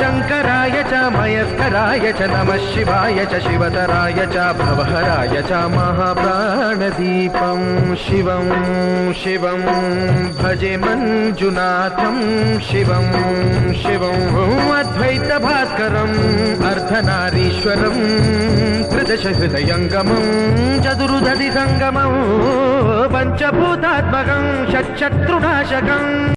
शङ्कराय च मयस्कराय च नमः शिवाय च शिवतराय च भवहराय च महाप्राणदीपं शिवं शिवं भजे मञ्जुनाथं शिवं शिवं अद्वैतभास्करम् अर्धनारीश्वरं त्रिदशहृदयङ्गमं चतुर्दधि सङ्गमं पञ्चभूतात्मकं षट्शत्रुनाशकम्